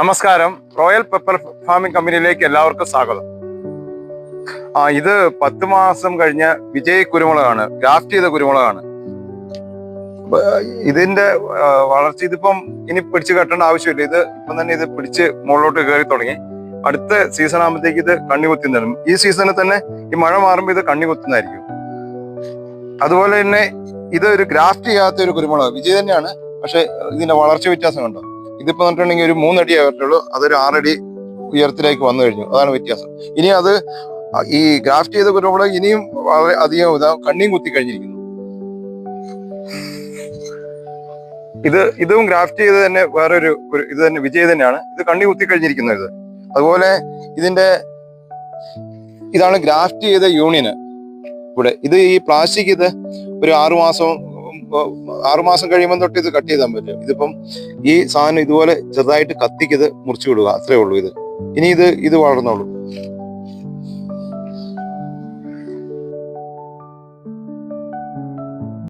നമസ്കാരം. Royal pepper farming കമ്പനിയിലേക്ക് എല്ലാവർക്കും സ്വാഗതം. ആ ഇത് പത്ത് മാസം കഴിഞ്ഞ വിജയ് കുരുമുളകാണ്. ഗ്രാഫ്റ്റ് ചെയ്ത കുരുമുളകാണ്. ഇതിന്റെ വളർച്ച ഇതിപ്പം ഇനി പിടിച്ച് കെട്ടേണ്ട ആവശ്യമില്ല. ഇത് ഇപ്പം തന്നെ ഇത് പിടിച്ച് മുകളിലോട്ട് കയറി തുടങ്ങി. അടുത്ത സീസൺ ആകുമ്പോഴത്തേക്ക് ഇത് കണ്ണി കുത്തി നിന്നും. ഈ സീസണിൽ തന്നെ ഈ മഴ മാറുമ്പോൾ ഇത് കണ്ണി കുത്തുന്നതായിരിക്കും. അതുപോലെ തന്നെ ഇത് ഒരു ഗ്രാഫ്റ്റ് ചെയ്യാത്ത ഒരു കുരുമുളക്. വിജയ് തന്നെയാണ്. പക്ഷെ ഇതിന്റെ വളർച്ച വ്യത്യാസം കണ്ടോ? ഇതിപ്പോ പറഞ്ഞിട്ടുണ്ടെങ്കിൽ ഒരു മൂന്നടി ആയിട്ടുള്ളൂ അതൊരു ആറടി ഉയരത്തിലേക്ക് വന്നു കഴിഞ്ഞു. അതാണ് വ്യത്യാസം. ഇനി അത് ഈ ഗ്രാഫ്റ്റ് ചെയ്ത കുരുമുളക് ഇനിയും വളരെ അധികം ഇതാ കണ്ണിയും കുത്തി കഴിഞ്ഞിരിക്കുന്നു. ഇത് ഇതും ഗ്രാഫ്റ്റ് ചെയ്ത് തന്നെ വേറൊരു ഇത് തന്നെ വിജയ് തന്നെയാണ്. ഇത് കണ്ണി കുത്തി കഴിഞ്ഞിരിക്കുന്നത് ഇത്. അതുപോലെ ഇതിന്റെ ഇതാണ് ഗ്രാഫ്റ്റ് ചെയ്ത യൂണിയന്. ഇവിടെ ഇത് ഈ പ്ലാസ്റ്റിക് ഇത് ഒരു ആറു ആറുമാസം കഴിയുമ്പോൾ തൊട്ട് ഇത് കട്ട് ചെയ്താൽ പറ്റും ഇതിപ്പം ഈ സാധനം ഇതുപോലെ ചെറുതായിട്ട് കത്തിക്കത് മുറിച്ചു വിടുക. അത്രേ ഉള്ളൂ ഇത്. ഇനി ഇത് ഇത് വളർന്നോളൂ.